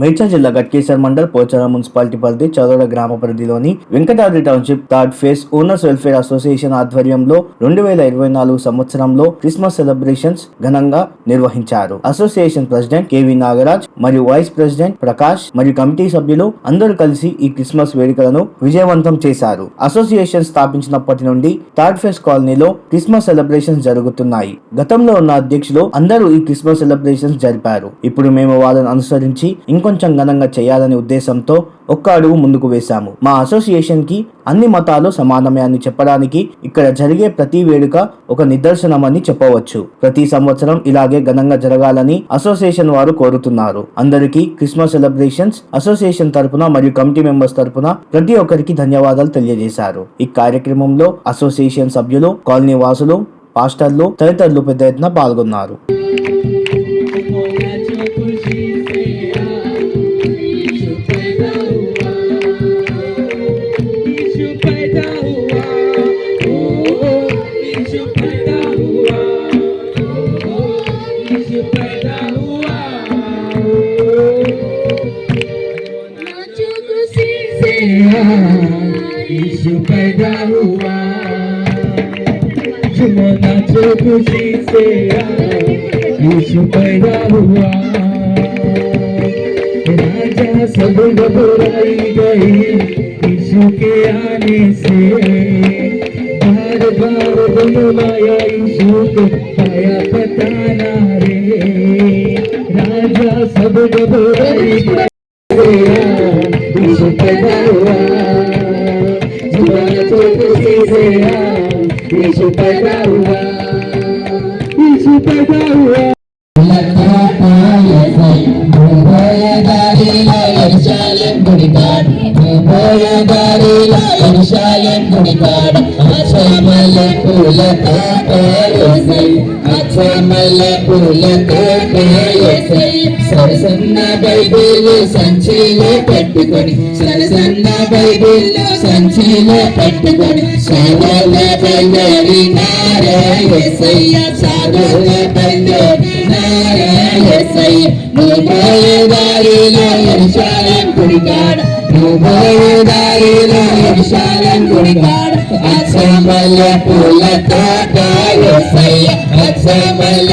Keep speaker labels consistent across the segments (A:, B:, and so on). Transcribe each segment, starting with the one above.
A: మేడ్చల్ జిల్లా గట్కేసర్ మండల్ పోచారం మున్సిపాలిటీ పరిధి చదోడ గ్రామ పరిధిలోని Venkatadri township third phase owners welfare association ఆధ్వర్యంలో రెండు వేల ఇరవై నాలుగు సంవత్సరంలో క్రిస్మస్ సెలబ్రేషన్స్ ఘనంగా నిర్వహించారు. అసోసియేషన్ ప్రెసిడెంట్ కేవి నాగరాజ్ మరియు వైస్ ప్రెసిడెంట్ ప్రకాష్ మరియు కమిటీ సభ్యులు అందరూ కలిసి ఈ క్రిస్మస్ వేడుకలను విజయవంతం చేశారు. అసోసియేషన్ స్థాపించినప్పటి నుండి థర్డ్ ఫేజ్ కాలనీలో క్రిస్మస్ సెలబ్రేషన్స్ జరుగుతున్నాయి. గతంలో ఉన్న అధ్యక్షులు అందరూ ఈ క్రిస్మస్ సెలబ్రేషన్స్ జరిపారు. ఇప్పుడు మేము వాళ్ళను అనుసరించి ఇంకొంచెం ఘనంగా చేయాలనే ఉద్దేశంతో ఒక్క అడుగు ముందుకు వేశాము. మా అసోసియేషన్కి అన్ని మతాలు సమానమే అని చెప్పడానికి ఇక్కడ జరిగే ప్రతి వేడుక ఒక నిదర్శనమని చెప్పవచ్చు. ప్రతి సంవత్సరం ఇలాగే ఘనంగా జరగాలని అసోసియేషన్ వారు కోరుతున్నారు. అందరికీ క్రిస్మస్ సెలబ్రేషన్స్ అసోసియేషన్ తరపున మరియు కమిటీ మెంబర్స్ తరపున ప్రతి ఒక్కరికి ధన్యవాదాలు తెలియజేశారు. ఈ కార్యక్రమంలో అసోసియేషన్ సభ్యులు కాలనీ వాసులు పాస్టర్లు తదితరులు పెద్ద ఎత్తున పాల్గొన్నారు.
B: यीशु पैदा हुआ झूमो नाचो खुशी से यीशु पैदा हुआ राजा सब घबराई गई यीशु के आने से बार बार बुलवाया यीशु को पाया पता ना रे राजा सब घबराई गई यीशु पैदा हुआ यीशु पैदा हुआ लता पाया से भोया दारी लायक शालन गुणिकार भोया दारी लायक शालन गुणिकार असमल फूल लता पाया से కమల ఎరుశాలం గుడికాడ నువ్వు దారిలో ఎరుశాలం గుడికాడ అచ్చమల్ల పూల తోట ఎసయ్య అచ్చమల్ల పూల పెట్టుకొని పెట్టుకొని బల్లరి బల్లరి నారాయసయ్య నీ దారిలో ఎరుశాలం గుడి కాడ నీ దారిలో ఎరుశాలం గుడి కాడ అచ్చంబల పూల తోట ఎసయ్య అచ్చంబల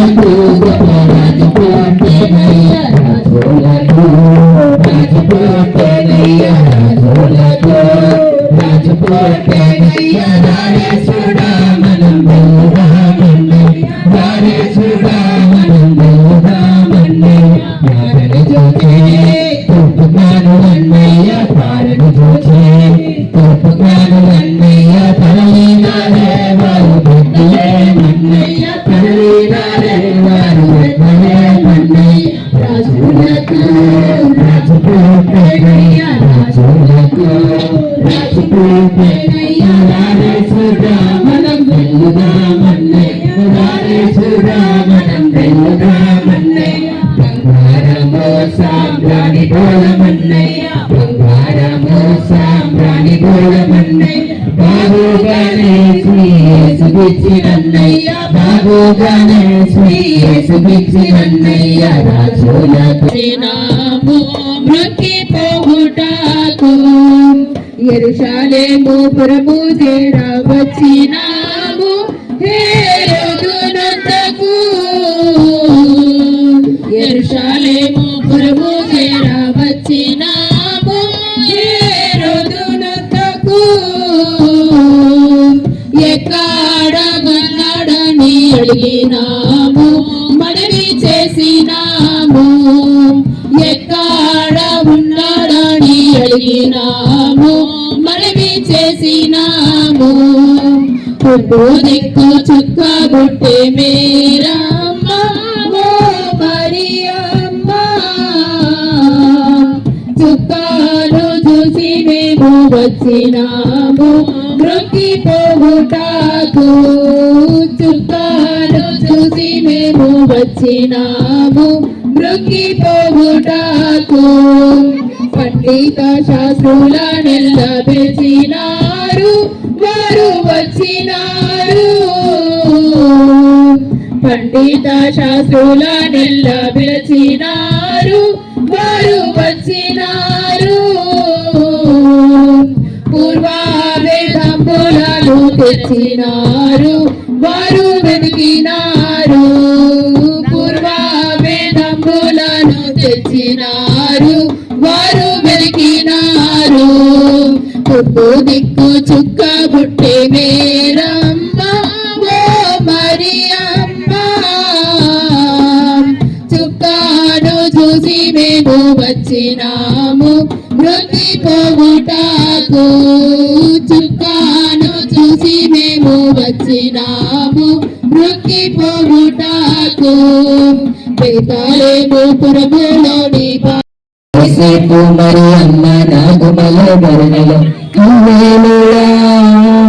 B: రాజుపోతేనయ్య రాజులకు రాజుపోతేనయ్య రాజులకు
C: ఎరుషాలేము పురము చేరా వచ్చినాము హేరోదునంతకు ఎరుషాలేము పురము చేరా వచ్చినాము హేరోదునంతకు ఎక్కడ మన్నాడని అడిగినా ఎక్కడ మనవి
D: చేసినాము. పుట్టు దిక్కు చుక్క గుట్టే మేరమ్మ ఓ మరియమ్మ చుక్కాలు చూసి మేము వచ్చినాము మృతి పోగుటాకు. చుక్కాలు చూసి మేము వచ్చినాము మృతి పోగుటాకు. పండిత శాస్త్రులనెల్ల పిలిచినారు వారు వచ్చినారు. పండిత శాస్త్రులనెల్ల పిలిచినారు వారు వచ్చినారు. పూర్వ వేదంబులను తెచ్చినారు ఓ దిక్కు చుక్క బుట్టే మేరమ్మ ఓ మరియమ్మ. చుక్కను చూసి మేము వచ్చినాము మృతి పోగుటాకు చుక్కను చూసి మేము వచ్చినాము మృతి పోగుటాకు బేతాలేము పురములోని
B: కాసేపు మరి అమ్మ నాకు మల ధరణలో హల్లేలుయా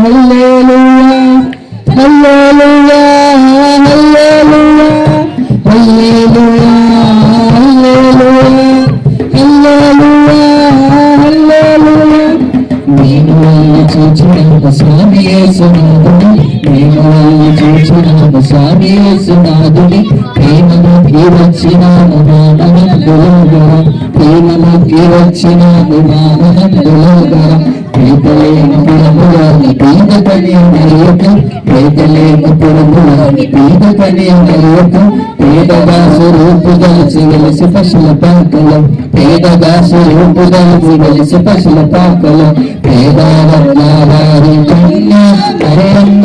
B: హల్లేలుయా హల్లేలుయా హల్లేలుయా నేను వాళ్ళు చూచున్నాను స్వామి యేసునాథుని నేను వాళ్ళు మానవ గురువు ప్రేమను తీరొచ్చిన విమాన పరలోగా ప్రేతలేని పురములోని పీత పని నరేక ప్రేతలేని పురములోని పీత పని నరేక పేదగా స్వరూపుదలసి వెలిసి పశుల పాకలు పేదగా స్వరూపుదలసి వెలిసి పశుల పాకలు పేదవారి కన్యా కరేమ్మ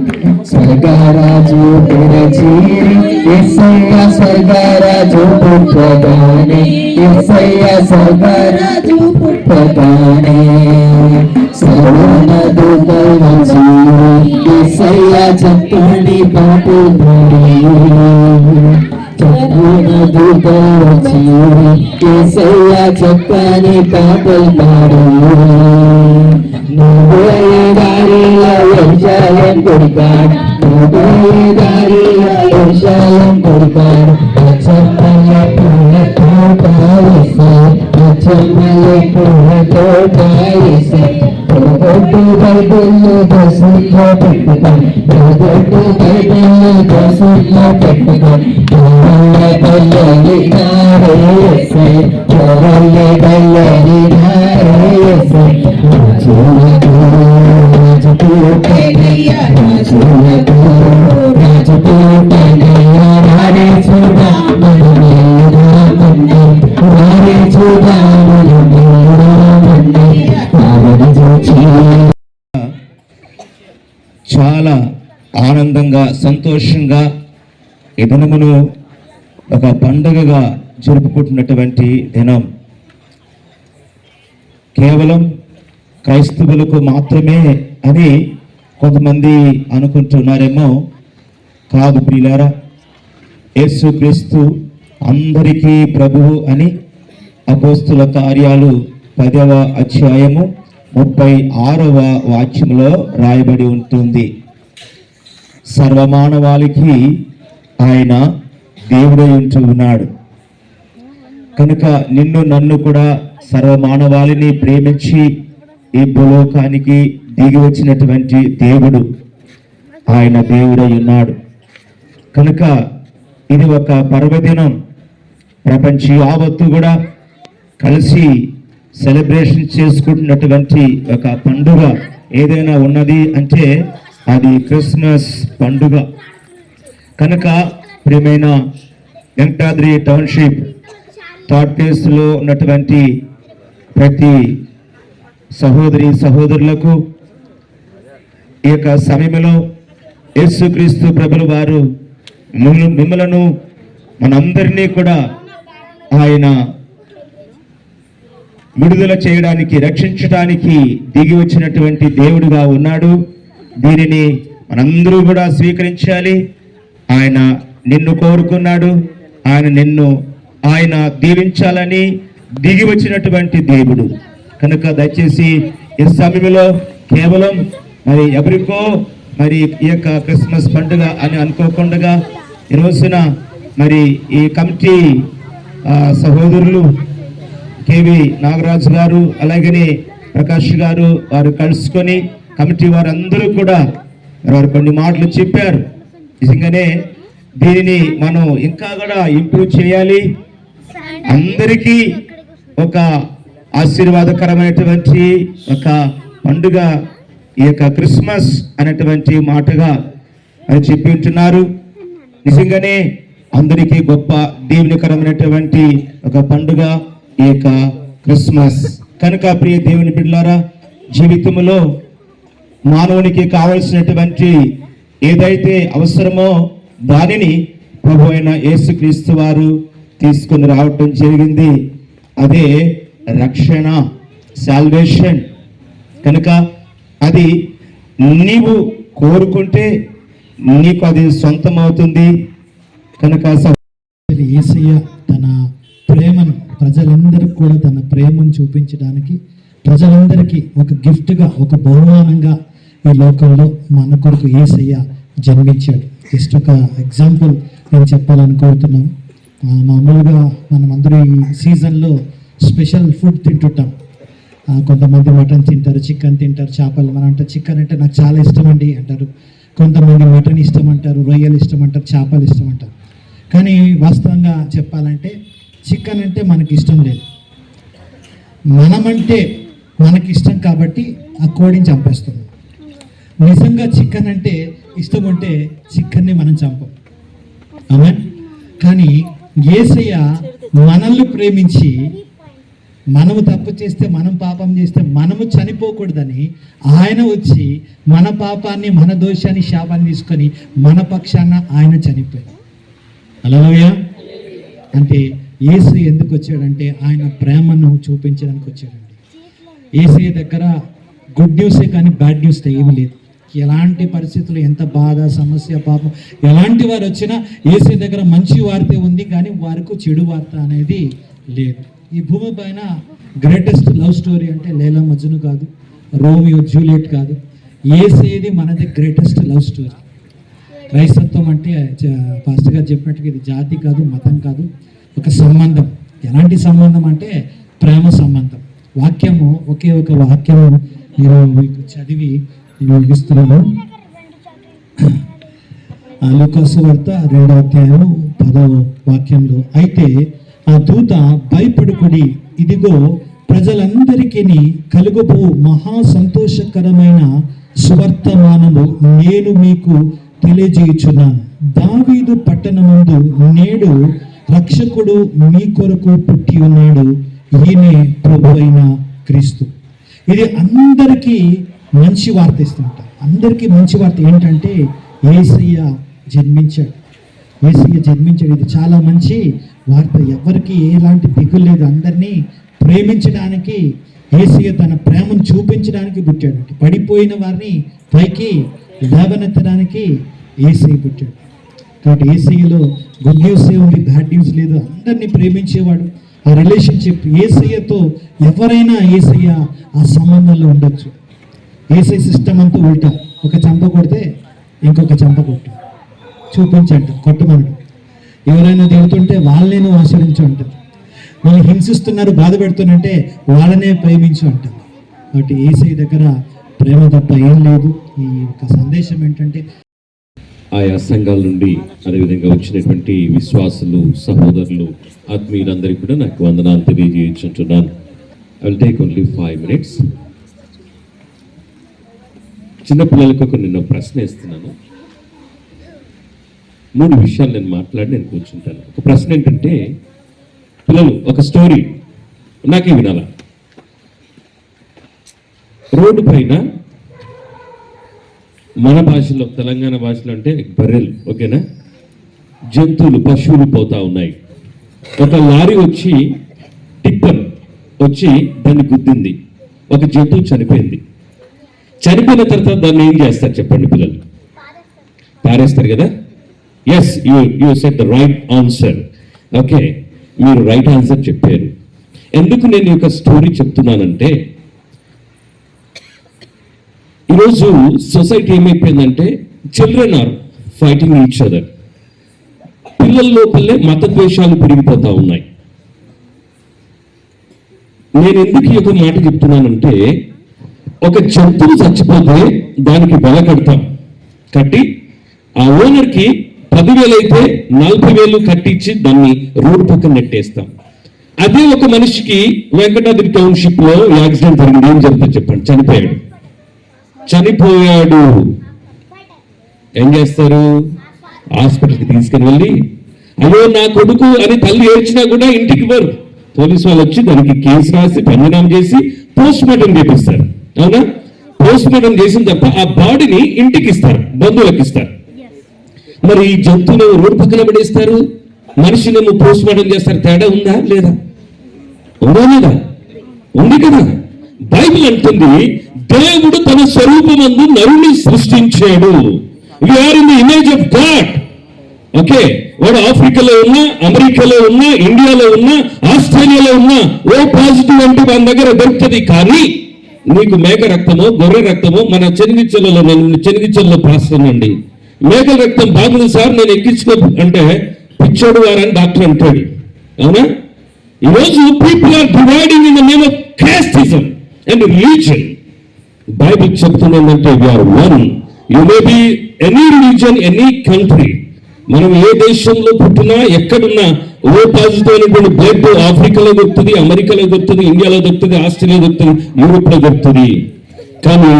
B: స్వర్గరాజు తెరచేరి ఎస్ఐయ స్వర్గరాజు పుట్టగానే ఎస్ఐయ స్వర్గరాజు పుట్టగానే సర్వన దుర్గవచ్చు ఎస్ఐయ చక్కని పాటు చక్కని పాటలు పాడు সালাম পরিবার তোমায় দাঁড়িয়ে ও সালাম পরিবার আচ্ছা মালে পুরে তোটাইছে আচ্ছা মালে পুরে তোটাইছে তোগোটু বাইবেলে দশিখ পেটকান তোগোটু বাইবেলে দশিখ পেটকান তোরলে বাইবেলে ধারেছে তোরলে বাইবেলে ধারেছে তোরলে বাইবেলে ধারেছে
E: చాలా ఆనందంగా సంతోషంగా ఈ దినమును ఒక పండుగగా జరుపుకుంటున్నటువంటి దినం. కేవలం క్రైస్తవులకు మాత్రమే అని కొంతమంది అనుకుంటున్నారేమో. కాదు ప్రియులారా యేసు క్రీస్తు అందరికీ ప్రభువు అని అపోస్తుల కార్యాలు పదవ అధ్యాయము ముప్పై ఆరవ వాక్యంలో రాయబడి ఉంటుంది. సర్వమానవాళికి ఆయన దేవుడై ఉంటూ ఉన్నాడు. కనుక నిన్ను నన్ను కూడా సర్వమానవాళిని ప్రేమించి ఈ భూలోకానికి దిగి వచ్చినటువంటి దేవుడు ఆయన దేవుడై ఉన్నాడు. కనుక ఇది ఒక పర్వదినం. ప్రపంచ యావత్తు కూడా కలిసి సెలబ్రేషన్ చేసుకుంటున్నటువంటి ఒక పండుగ ఏదైనా ఉన్నది అంటే అది క్రిస్మస్ పండుగ. కనుక ప్రియమైన వెంకటాద్రి టౌన్షిప్ థర్డ్ ఫేస్లో ఉన్నటువంటి ప్రతి సహోదరి సహోదరులకు ఈ యొక్క సమయంలో యేసుక్రీస్తు ప్రభులు వారు మిమ్మలను మనందరినీ కూడా ఆయన విడుదల చేయడానికి రక్షించడానికి దిగి వచ్చినటువంటి దేవుడుగా ఉన్నాడు. దీనిని మనందరూ కూడా స్వీకరించాలి. ఆయన నిన్ను కోరుకున్నాడు. ఆయన నిన్ను ఆయన దీవించాలని దిగి వచ్చినటువంటి దేవుడు. కనుక దయచేసి ఈ సమయంలో కేవలం మరి ఎవరికో మరి ఈ యొక్క క్రిస్మస్ పండుగ అని అనుకోకుండా ఈ రోజున మరి ఈ కమిటీ సహోదరులు కేవి నాగరాజు గారు అలాగనే ప్రకాష్ గారు వారు కలుసుకొని కమిటీ వారందరూ కూడా వారు కొన్ని మాటలు చెప్పారు. నిజంగానే దీనిని మనం ఇంకా కూడా ఇంప్రూవ్ చేయాలి. అందరికీ ఒక ఆశీర్వాదకరమైనటువంటి ఒక పండుగ ఈ యొక్క క్రిస్మస్ అనేటువంటి మాటగా అని చెప్పి ఉంటున్నారు. నిజంగానే అందరికీ గొప్ప దేవునికరమైనటువంటి ఒక పండుగ ఈ యొక్క క్రిస్మస్. కనుక ప్రియ దేవుని బిడ్డలారా జీవితంలో మానవునికి కావలసినటువంటి ఏదైతే అవసరమో దానిని ప్రభు అయిన యేసుక్రీస్తు వారు తీసుకుని రావటం జరిగింది. అదే రక్షణ సాల్వేషన్. కనుక అది నీవు కోరుకుంటే నీకు అది సొంతం అవుతుంది కనుక
F: ఏసయ్య తన ప్రేమను ప్రజలందరికీ కూడా తన ప్రేమను చూపించడానికి ప్రజలందరికీ ఒక గిఫ్ట్గా ఒక బహుమానంగా ఈ లోకంలో మన కొరకు ఏసయ్య జన్మించాడు. జస్ట్ ఒక ఎగ్జాంపుల్ నేను చెప్పాలనుకుంటున్నాం ఆ, మామూలుగా మనం అందరూ ఈ సీజన్లో స్పెషల్ ఫుడ్ తింటుంటాం. కొంతమంది మటన్ తింటారు చికెన్ తింటారు చేపలు మనం అంటే చికెన్ అంటే నాకు చాలా ఇష్టం అండి అంటారు. కొంతమంది మటన్ ఇష్టం అంటారు రొయ్యలు ఇష్టం అంటారు చేపలు ఇష్టం అంటారు కానీ వాస్తవంగా చెప్పాలంటే చికెన్ అంటే మనకి ఇష్టం లేదు. మనమంటే మనకి ఇష్టం కాబట్టి ఆ కోడిని చంపేస్తుంది నిజంగా చికెన్ అంటే ఇష్టం ఉంటే చికెన్ని మనం చంపం. అవునా కానీ ఏసయ్య మనల్ని ప్రేమించి మనము తప్పు చేస్తే మనం పాపం చేస్తే మనము చనిపోకూడదని ఆయన వచ్చి మన పాపాన్ని మన దోషాన్ని శాపాన్ని తీసుకొని మన పక్షాన ఆయన చనిపోయాడు. అలలోయ అంటే ఏసు ఎందుకు వచ్చాడంటే ఆయన ప్రేమను చూపించడానికి వచ్చాడండి. ఏసీ దగ్గర గుడ్ న్యూసే కానీ బ్యాడ్ న్యూస్ ఏమీ లేదు. ఎలాంటి పరిస్థితులు ఎంత బాధ సమస్య పాపం ఎలాంటి వారు వచ్చినా ఏసీ దగ్గర మంచి వార్త ఉంది కానీ వారికి చెడు వార్త అనేది లేదు. ఈ భూమి పైన గ్రేటెస్ట్ లవ్ స్టోరీ అంటే లేలా మజ్ను కాదు రోమియో జూలియట్ కాదు. ఏసేది మనది గ్రేటెస్ట్ లవ్ స్టోరీ క్రైస్తత్వం అంటే చ- గారు చెప్పినట్టుగా ఇది జాతి కాదు మతం కాదు ఒక సంబంధం. ఎలాంటి సంబంధం అంటే ప్రేమ సంబంధం. వాక్యము ఒకే ఒక వాక్యము నేను మీకు చదివి నేను ముగిస్తున్నాను. ఆ లూకాసు వార్త రెండో అధ్యాయం పదో వాక్యంలో అయితే ఆ దూత భయపడుకుడి ఇదిగో ప్రజలందరికీ కలుగుబో మహా సంతోషకరమైన సువర్తమానము నేను మీకు తెలియజేయుచున్నాను. దావీదు పట్టణముందు నేడు రక్షకుడు మీ కొరకు పుట్టి ఉన్నాడు. ఈయనే ప్రభు అయిన క్రీస్తు. ఇది అందరికీ మంచి వార్త ఇస్తుంటారు అందరికీ మంచి వార్త ఏంటంటే ఏసయ్య జన్మించాడు. ఏసయ్య జన్మించాడు. ఇది చాలా మంచి వారితో ఎవరికి ఎలాంటి దిగులు లేదు. అందరినీ ప్రేమించడానికి ఏసీయ తన ప్రేమను చూపించడానికి పుట్టాడు. పడిపోయిన వారిని పైకి లేవనెత్తడానికి ఏసీ పుట్టాడు. కాబట్టి ఏసీలో గుడ్ న్యూస్ ఉంది బ్యాడ్ న్యూస్ లేదు. అందరినీ ప్రేమించేవాడు. ఆ రిలేషన్షిప్ ఏసయ్యతో ఎవరైనా ఏసయ్య ఆ సంబంధంలో ఉండొచ్చు. ఏసై సిస్టమ్ అంతా ఉల్టా. ఒక చంప కొడితే ఇంకొక చంప కొట్టు. చూపించంట కొట్టమనడు. ఎవరైనా దిగుతుంటే వాళ్ళని నువ్వు ఆశ్రయించు అంటారు. వాళ్ళు హింసిస్తున్నారు బాధ పెడుతున్నంటే వాళ్ళనే ప్రేమించు అంటారు. కాబట్టి ఏసై దగ్గర ప్రేమ తప్ప ఏం లేదు. ఈ యొక్క సందేశం ఏంటంటే
G: ఆయా సంఘాల నుండి అదేవిధంగా వచ్చినటువంటి విశ్వాసులు సహోదరులు ఆత్మీయులందరికీ కూడా నాకు వందనాలు తెలియజేయించుంటున్నాను. I will take only five minutes చిన్నపిల్లలకు ఒక నిన్న ప్రశ్న ఇస్తున్నాను మూడు విషయాలు నేను మాట్లాడి నేను కూర్చుంటాను. ఒక ప్రశ్న ఏంటంటే పిల్లలు ఒక స్టోరీ నాకే వినాలా? రోడ్డు పైన మన భాషలో తెలంగాణ భాషలో అంటే బర్రెలు ఓకేనా? జంతువులు పశువులు పోతా ఉన్నాయి. ఒక లారీ వచ్చి టిప్పర్ వచ్చి దాన్ని గుద్దింది. ఒక జంతువు చనిపోయింది. చనిపోయిన తర్వాత దాన్ని ఏం చేస్తారు చెప్పండి పిల్లలు? పారేస్తారు. కదా? Yes you you said the right answer okay మీరు రైట్ ఆన్సర్ చెప్పారు. ఎందుకు నేను ఈ యొక్క స్టోరీ చెప్తున్నానంటే ఈరోజు సొసైటీ ఏమైపోయిందంటే children are fighting each other పిల్లల లోపలే మత ద్వేషాలు పెరిగిపోతా ఉన్నాయి. నేను ఎందుకు ఈ యొక్క మాట చెప్తున్నానంటే ఒక జంతువు చచ్చిపోతే దానికి వెల కడతాం. కట్టి ఆ ఓనర్కి పదివేలు అయితే నలభై వేలు కట్టించి దాన్ని రోడ్డు పక్కన నెట్టేస్తాం. అదే ఒక మనిషికి వెంకటాద్రి టౌన్షిప్లో యాక్సిడెంట్ జరిగింది. ఏం జరుగుతుంది చెప్పండి. చనిపోయాడు. చనిపోయాడు. ఏం చేస్తారు? హాస్పిటల్కి తీసుకుని వెళ్ళి అయ్యో నా కొడుకు అని తల్లి ఏడ్చినా కూడా ఇంటికి వారు పోలీసు వాళ్ళు వచ్చి దానికి కేసు రాసి పంజనాం చేసి పోస్ట్ మార్టం చేపిస్తారు. అవునా? పోస్ట్ మార్టం చేసిన తప్ప ఆ బాడీని ఇంటికి ఇస్తారు బంధువులకు ఇస్తారు. మరి ఈ జంతువులు రోడ్డు పక్కన పడేస్తారు? మనిషినేమో పోస్ట్ మార్టం చేస్తారు తేడా ఉందా లేదా? ఉందా లేదా? ఉంది కదా. బైబిల్ అంటుంది దేవుడు తన స్వరూపమందు నరుని సృష్టించాడు. Are in the image of God okay వాడు ఆఫ్రికాలో ఉన్నా అమెరికాలో ఉన్నా ఇండియాలో ఉన్నా ఆస్ట్రేలియాలో ఉన్నా ఓ పాజిటివ్ అంటే మన దగ్గర దొరుకుతుంది. కానీ నీకు మేక రక్తమో గొర్రె రక్తమో మన చెనిగిచ్చలలో నేను చెనిగిచ్చలలో అండి మేకల రక్తం బాగుంది సార్ నేను ఎక్కించుకో అంటే పిచ్చోడు వారని డాక్టర్ అంటాడు. అవునా? ఈరోజు people are dividing in the name of casteism and religion Bible చెప్తుందంటే are one you may be any religion any country మనం ఏ దేశంలో పుట్టినా ఎక్కడున్నా ఓ పాజిటివ్ అయినటువంటి బ్లడ్ ఆఫ్రికాలో దొరుకుతుంది అమెరికాలో దొరుకుతుంది ఇండియాలో దొరుకుతుంది ఆస్ట్రేలియా దొరుకుతుంది యూరోప్లో దొరుకుతుంది. కానీ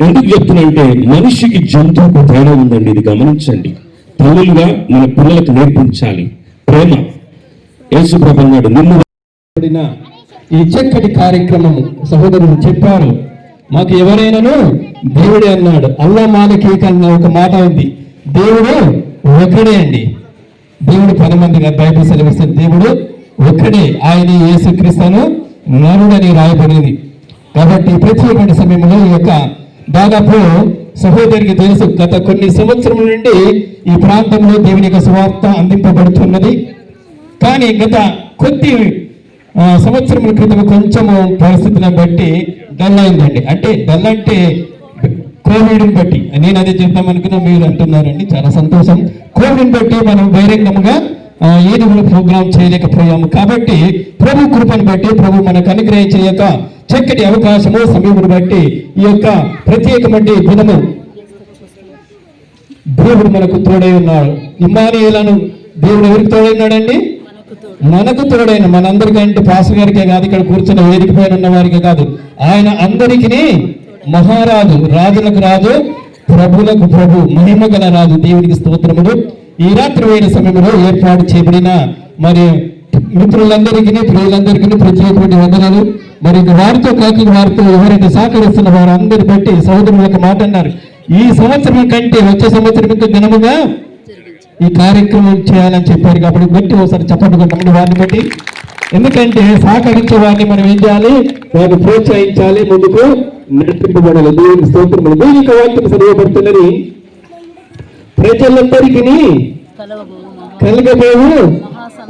G: ఎందుకు చెప్తున్నానంటే మనిషికి జంతువుకు తేడా ఉందండి ఇది గమనించండి. తల్లులుగా మన పిల్లలకు నేర్పించాలి. ప్రేమ. యేసుప్రభు అన్నాడు నిన్ను
H: ఈ చక్కటి కార్యక్రమం సహోదరులు చెప్పారు. మాకు ఎవరైనాను దేవుడే అన్నాడు. అల్లా మాలకీక అన్న ఒక మాట ఉంది. దేవుడు ఒకడే అండి. దేవుడు పది మందిగా బైబిల్ సెలవిస్తుంది దేవుడు ఒకడే ఆయన యేసుక్రీస్తును నరుడని రాయబడింది. కాబట్టి ప్రత్యేకమైన సమయంలో ఈ యొక్క దాదాపు సహోదరికి తెలుసు గత కొన్ని సంవత్సరం నుండి ఈ ప్రాంతంలో దేవుని యొక్క సువార్త అందింపబడుతున్నది. కానీ గత కొద్ది సంవత్సరం సంవత్సరముల క్రితం కొంచెము పరిస్థితిని బట్టి డల్ అయిందండి. అంటే డల్ అంటే కోవిడ్ని బట్టి. నేను అదే చెప్తాం అనుకున్నా మీరు అంటున్నారండి. చాలా సంతోషం. కోవిడ్ని బట్టి మనం బహిరంగంగా ఏది కూడా ప్రోగ్రామ్ చేయలేకపోయాము. కాబట్టి ప్రభు కృపను బట్టి ప్రభు మనకు అనుగ్రహించలేక చక్కటి అవకాశము సమయమును బట్టి ఈ యొక్క ప్రత్యేకమైన దినము దేవుడు మనకు తోడై ఉన్నాడు. ఇమ్మానియేలను దేవుడు ఎవరికి తోడైనాడండి మనకు తోడైన మనందరికంటే పాస్టర్ గారికే కాదు ఇక్కడ కూర్చున్న వేదిక పైన ఉన్న వారికే కాదు. ఆయన అందరికీ మహారాజు రాజులకు రాజు ప్రభులకు ప్రభు మహిమ గల రాజు దేవునికి స్తోత్రములు. ఈ రాత్రి వేల సమయంలో ఏర్పాటు చేయబడిన మరి మిత్రులందరికీ ప్రియులందరికీ ప్రత్యేకమైన వందనాలు. మరి వారితో కాకి వారితో ఎవరైతే సహకరిస్తున్న వారు అందరి బట్టి సహోదరులకు మాట అన్నారు. ఈ సంవత్సరం కంటే వచ్చే సంవత్సరం ఇంకా ఘనముగా ఈ కార్యక్రమం చేయాలని చెప్పారు. కాబట్టి బట్టి ఒకసారి చెప్పండి వారిని బట్టి. ఎందుకంటే సహకరించే వారిని మనం ఏం చేయాలి? వారిని ప్రోత్సహించాలి ముందుకు నడిపింపబడాలి. దేవుని స్తోత్రములు. దైవిక వాక్యం చదవబడుతున్నది ప్రజలందరికీ కలగబోవు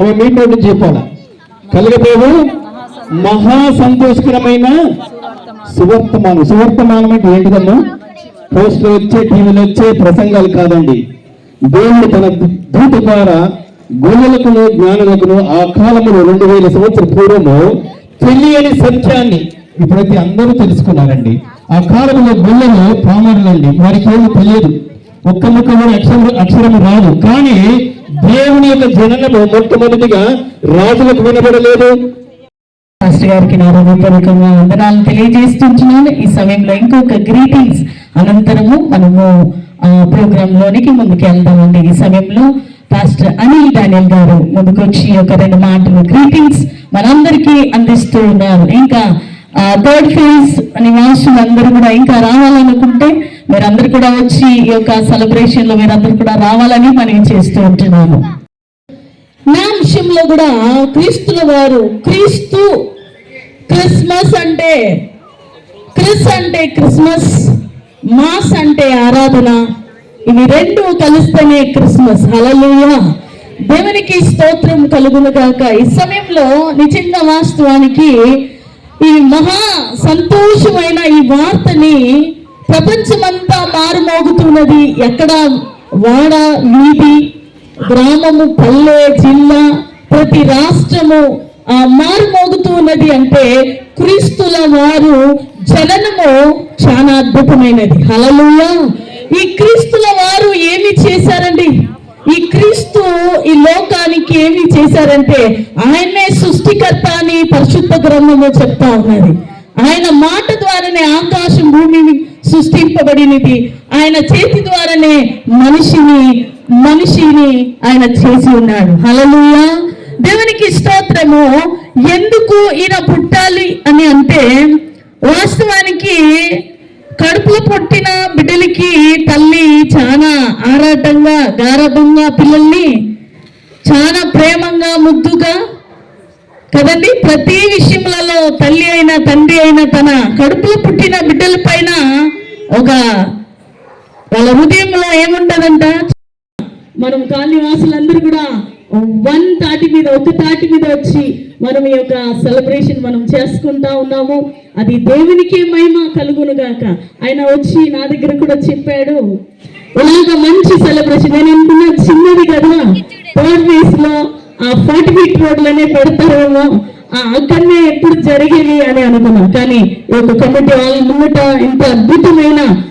H: ఆమె మీ నోటి చెప్పాల? కలగబోవు మహా సంతోషకరమైన సువర్తమానం. సువర్తమానం అంటే ఏంటిదమ్మా? పోస్టులు వచ్చే టీవీలు వచ్చే ప్రసంగాలు కాదండి. దేవుడు తన దూత ద్వారా గుణలకును జ్ఞానులకును ఆ కాలంలో రెండు వేల సంవత్సర పూర్వము తెలియని సత్యాన్ని ఇప్పుడైతే అందరూ తెలుసుకున్నారండి. ఆ కాలంలో గుళ్ళలు పామరులండి వారికి ఏమి తెలియదు. ఒక్క ముక్క కూడా అక్షరం అక్షరము రాదు. కానీ దేవుని యొక్క జననము మొట్టమొదటిగా రాజులకు వినబడలేదు.
I: పాస్టర్ గారికి నా హృదయపూర్వకంగా వందనాలను తెలియజేస్తుంటున్నాను ఈ సమయంలో ఇంకొక గ్రీటింగ్స్ అనంతరము మనము ప్రోగ్రామ్ లోనికి ముందుకు వెళ్దామండి ఈ సమయంలో పాస్టర్ అనిల్ డానియల్ గారు ముందుకు వచ్చి ఒక రెండు మాటలు గ్రీటింగ్స్ మనందరికీ అందిస్తూ ఉన్నారు. ఇంకా థర్డ్ ఫేజ్ నివాసులు అందరూ కూడా ఇంకా రావాలనుకుంటే మీరందరూ కూడా వచ్చి ఈ యొక్క సెలబ్రేషన్లో మీరందరూ కూడా రావాలని మనం చేస్తూ ఉంటున్నాము.
C: నా విషయంలో కూడా క్రీస్తుల వారు క్రీస్తు క్రిస్మస్ అంటే క్రిస్ అంటే క్రిస్మస్ మాస్ అంటే ఆరాధన ఇవి రెండు కలిస్తేనే క్రిస్మస్. హల్లెలూయా! దేవునికి స్తోత్రం కలుగును గాక. ఈ సమయంలో నిజంగా వాస్తవానికి ఈ మహా సంతోషమైన ఈ వార్తని ప్రపంచమంతా మారుమోగుతున్నది ఎక్కడ? వాడ వీధి గ్రామము పల్లె జిల్లా ప్రతి రాష్ట్రము ఆ ఉన్నది అంటే క్రీస్తుల వారు జననము చాలా అద్భుతమైనది. హలలుయ ఈ క్రీస్తుల వారు ఏమి చేశారండి? ఈ క్రీస్తు ఈ లోకానికి ఏమి చేశారంటే ఆయనే సృష్టికర్త అని పరిశుద్ధ గ్రంథంలో చెప్తా ఉన్నది ఆయన మాట ద్వారానే ఆకాశం భూమిని సృష్టింపబడినది. ఆయన చేతి ద్వారానే మనిషిని మనిషిని ఆయన చేసి ఉన్నాడు. హలలుయా దేవునికి స్తోత్రము. ఎందుకు ఈయన పుట్టాలి అని అంటే వాస్తవానికి కడుపులో పుట్టిన బిడ్డలకి తల్లి చాలా ఆరాటంగా గారభంగా పిల్లల్ని చాలా ప్రేమంగా ముద్దుగా కదండి? ప్రతి విషయంలో తల్లి అయిన తండ్రి అయిన తన కడుపులో పుట్టిన బిడ్డల పైన ఒక వాళ్ళ హృదయంలో ఏముంటదంట మనం కాలనీవాసులందరూ కూడా వన్ తాటి మీద ఒక తాటి మీద వచ్చి మనం ఈ యొక్క సెలబ్రేషన్ మనం చేసుకుంటా ఉన్నాము. అది దేవునికి మహిమ కలుగును గాక. ఆయన వచ్చి నా దగ్గర కూడా చెప్పాడు. ఇలాగ మంచి సెలబ్రేషన్ నేను అనుకున్న చిన్నది కదా. థర్డ్ వేస్లో ఆ ఫార్టీ ఫీట్ రోడ్లోనే పెడతారేమో ఆ అక్కడనే ఎప్పుడు జరిగేది అని అనుకున్నా. కానీ ఈ యొక్క కమిటీ వాళ్ళ ముంగట ఇంత అద్భుతమైన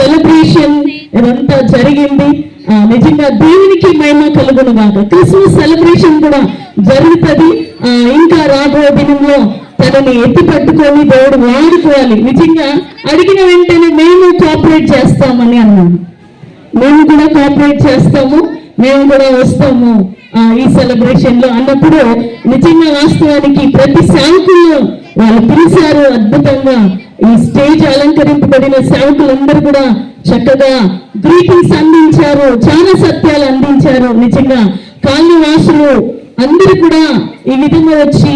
C: సెలబ్రేషన్ ఇదంతా జరిగింది. ఆ, నిజంగా దేవునికి మహిమ కలుగును కాక క్రిస్మస్ సెలబ్రేషన్ కూడా జరుగుతుంది. ఆ, ఇంకా రాబోయే దినంలో తనని ఎత్తి పట్టుకొని దేవుడు వాడుకోవాలి. నిజంగా అడిగిన వెంటనే మేము కోఆపరేట్ చేస్తామని అన్నాను. మేము కూడా కోఆపరేట్ చేస్తాము. మేము కూడా వస్తాము ఆ, ఈ సెలబ్రేషన్లో అన్నప్పుడు నిజంగా వాస్తవానికి ప్రతి సేవకుల్లో వాళ్ళు పిలిచారు అద్భుతంగా. ఈ స్టేజ్ అలంకరింపబడిన సేవకులందరూ కూడా చక్కగా గ్రీటింగ్స్ అందించారు చాలా సత్యాలు అందించారు. నిజంగా కాలనీ వాసులు అందరూ కూడా ఈ విధంగా వచ్చి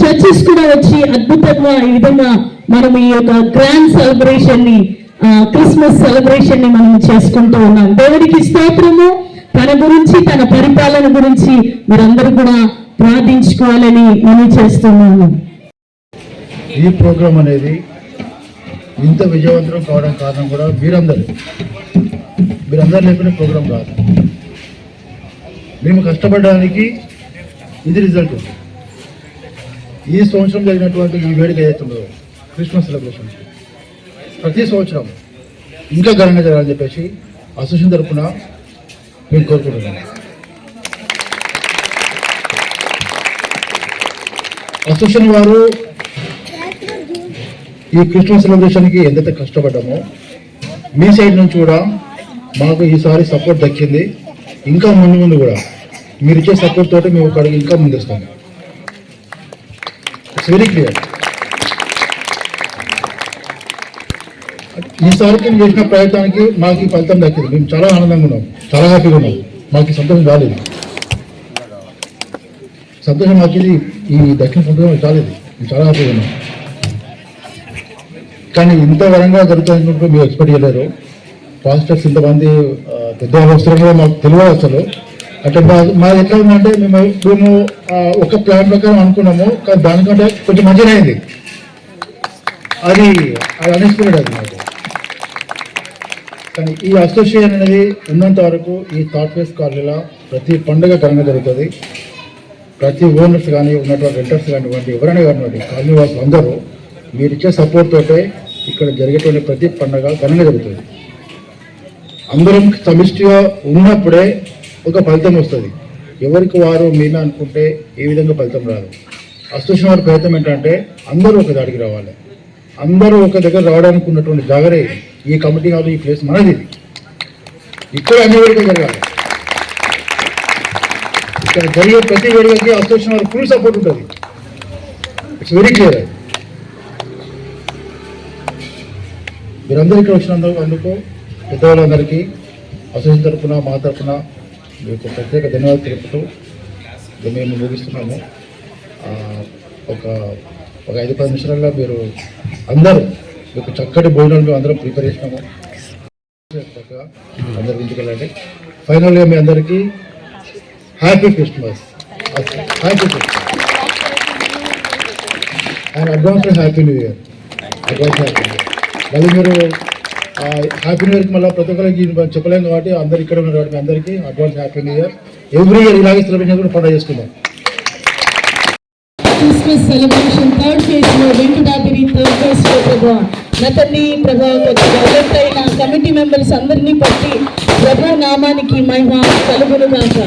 C: చర్చెస్ కూడా వచ్చి అద్భుతంగా ఈ విధంగా మనం ఈ యొక్క గ్రాండ్ సెలబ్రేషన్ని క్రిస్మస్ సెలబ్రేషన్ని మనం చేసుకుంటూ ఉన్నాం. దేవుడికి స్తోత్రము. తన గురించి తన పరిపాలన గురించి మీరందరూ కూడా ప్రార్థించుకోవాలని మనం చేస్తున్నాము
J: ఈ ప్రోగ్రాం అనేది ఇంత విజయవంతం కావడం కారణం కూడా మీరందరూ మీరందరూ లేకుండా ప్రోగ్రాం కాదు. మేము కష్టపడడానికి ఇది రిజల్ట్. ఈ సంవత్సరం జరిగినటువంటి ఈ వేడుక ఏదైతుందో క్రిస్మస్ సెలబ్రేషన్. ప్రతి సంవత్సరం ఇంకా ఘనంగా జరగాలని చెప్పేసి అసోసియేషన్ తరఫున మేము కోరుకుంటున్నాం. అసోసియేషన్ వారు ఈ క్రిస్మస్ సెలబ్రేషన్కి ఎంతైతే కష్టపడ్డామో మీ సైడ్ నుంచి కూడా మాకు ఈసారి సపోర్ట్ దక్కింది. ఇంకా ముందు ముందు కూడా మీరు ఇచ్చే సపోర్ట్ తోటి మేము ఒకడికి ఇంకా ముందుస్తాము. ఇట్స్ వెరీ క్లియర్ ఈసారికి మేము చేసిన ప్రయత్నానికి మాకు ఫలితం దక్కింది. మేము చాలా ఆనందంగా ఉన్నాం. చాలా హ్యాపీగా ఉన్నాం. మాకు సంతోషం రాలేదు. సంతోషం మాకు ఈ దక్షిణ సంతోషం రాలేదు. మేము చాలా హ్యాపీగా ఉన్నాం. కానీ ఇంత వరంగా జరుగుతున్నట్టు మీరు ఎక్స్పెక్ట్ చేయలేరు. పాస్టర్స్ ఇంతమంది పెద్ద అవసరంగా మాకు తెలియదు అసలు. అంటే మా మాది ఎట్లా ఉందంటే మేము మేము ఒక ప్లాన్ ప్రకారం అనుకున్నాము కానీ దానికంటే కొంచెం మంచిగా అయింది. అది అది అన్ఎక్స్పెక్టెడ్ అది మాకు. కానీ ఈ అసోసియేషన్ అనేది ఉన్నంత వరకు ఈ థాట్ ఫేస్ కాలనీలో ప్రతి పండుగ ఘనంగా జరుగుతుంది. ప్రతి ఓనర్స్ కానీ ఉన్నటువంటి రెంటర్స్ కానివ్వండి ఎవరైనా కానివ్వండి కాలనీ వాసులు అందరూ మీరు ఇచ్చే సపోర్ట్ తోటే ఇక్కడ జరిగేటువంటి ప్రతి పండుగ ఘనంగా జరుగుతుంది. అందరం సమిష్టిగా ఉన్నప్పుడే ఒక ఫలితం వస్తుంది. ఎవరికి వారు మీద అనుకుంటే ఏ విధంగా ఫలితం రాదు. అసోసియేషన్ వారి ప్రయత్నం ఏంటంటే అందరూ ఒక దాడికి రావాలి. అందరూ ఒక దగ్గర రావడానికి ఉన్నటువంటి జాగరే ఈ కమిటీ కాదు ఈ ప్లేస్ మనది. ఇక్కడ అన్ని వేడుకలు జరగాలి. ఇక్కడ జరిగే ప్రతి వేడుకకి అసోసియేషన్ వారికి ఫుల్ సపోర్ట్ ఉంటుంది. ఇట్స్ వెరీ క్లియర్ మీరందరూ ఇక్కడ వచ్చినందుకు అందుకు పెద్దవాళ్ళందరికీ అసోసియేషన్ తరఫున మా తరఫున మీకు ప్రత్యేక ధన్యవాదాలు తెలుపుతూ మేము ముగిస్తున్నాము. ఒక ఒక ఐదు పది నిమిషాలలో మీరు అందరూ మీకు చక్కటి భోజనాలు మేము అందరం ప్రిపేర్ చేసినాము. చక్కగా అందరు వెళ్ళండి. ఫైనల్గా మీ అందరికీ happy Christmas happy Christmas and advance happy new year advance happy new year మళ్ళీ మీరు హ్యాపీ న్యూ ఇయర్కి మళ్ళీ ప్రతి ఒక్కరికి చెప్పలేము కాబట్టి అందరు ఇక్కడ ఉన్నారు కాబట్టి అందరికీ advance happy new year every year ఇలాగే సెలబ్రేషన్ కూడా పండుగ చేసుకుందాం.
C: క్రిస్మస్ సెలబ్రేషన్ థర్డ్ ఫేజ్లో వెంకటాద్రి థర్డ్ ఫేజ్లో ప్రభా. నా తండ్రి ప్రభా కొద్దిగా కమిటీ మెంబర్స్ అందరినీ పట్టి ప్రభా నామానికి మహిమ కలుగును గాక.